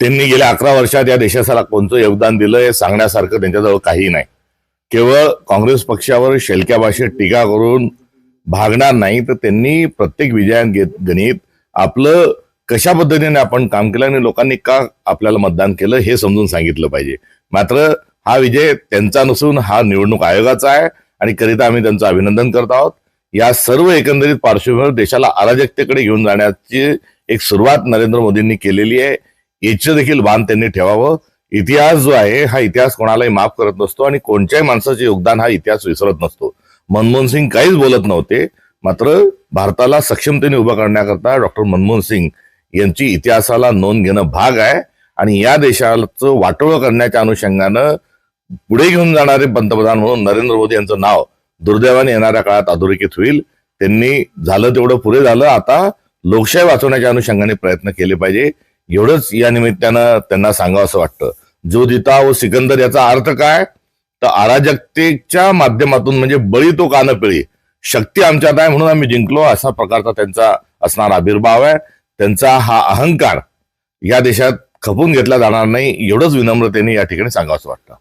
त्यांनी गेल्या अकरा वर्षात या देशाला कोणतं योगदान दिलं हे सांगण्यासारखं त्यांच्याजवळ काही नाही. केवळ काँग्रेस पक्षावर शेलक्या भाषेत टीका करून भागणार नाही तर त्यांनी प्रत्येक विजयात घेत गणित आपलं कशा पद्धतीने आपण काम केलं आणि लोकांनी का आपल्याला मतदान केलं हे समजून सांगितलं पाहिजे. मात्र हा विजय त्यांचा नसून हा निवडणूक आयोगाचा आहे आणि करिता आम्ही त्यांचं अभिनंदन करत आहोत. या सर्व एकंदरीत पार्श्वभूमीवर देशाला अराजकतेकडे घेऊन जाण्याची एक सुरुवात नरेंद्र मोदींनी केलेली आहे. याचं देखील भान त्यांनी ठेवावं. इतिहास जो आहे हा इतिहास कोणालाही माफ करत नसतो आणि कोणत्याही माणसाचे योगदान हा इतिहास विसरत नसतो. मनमोहन सिंग काहीच बोलत नव्हते मात्र भारताला सक्षमतेने उभं करण्याकरता डॉक्टर मनमोहन सिंग यांची इतिहासाला नोंद घेणं भाग आहे आणि या देशाचं वाटोळं करण्याच्या अनुषंगानं पुढे घेऊन जाणारे पंतप्रधान म्हणून नरेंद्र मोदी यांचं नाव दुर्दैवाने येणाऱ्या काळात अधोरेखित होईल. त्यांनी झालं तेवढं पुरे झालं. आता लोकशाही वाचवण्याच्या अनुषंगाने प्रयत्न केले पाहिजे. एवढंच या निमित्तानं त्यांना सांगावं असं वाटतं. जो दिता व सिकंदर याचा अर्थ काय? तर अराजकतेच्या माध्यमातून म्हणजे बळी तो कान पिळी शक्ती आमच्यात आहे म्हणून आम्ही जिंकलो. असा प्रकारचा त्यांचा असणारा आविर्भाव आहे. त्यांचा हा अहंकार या देशात खपून घेतला जाणार नाही. एवढंच विनम्रतेने या ठिकाणी सांगावं असं वाटतं.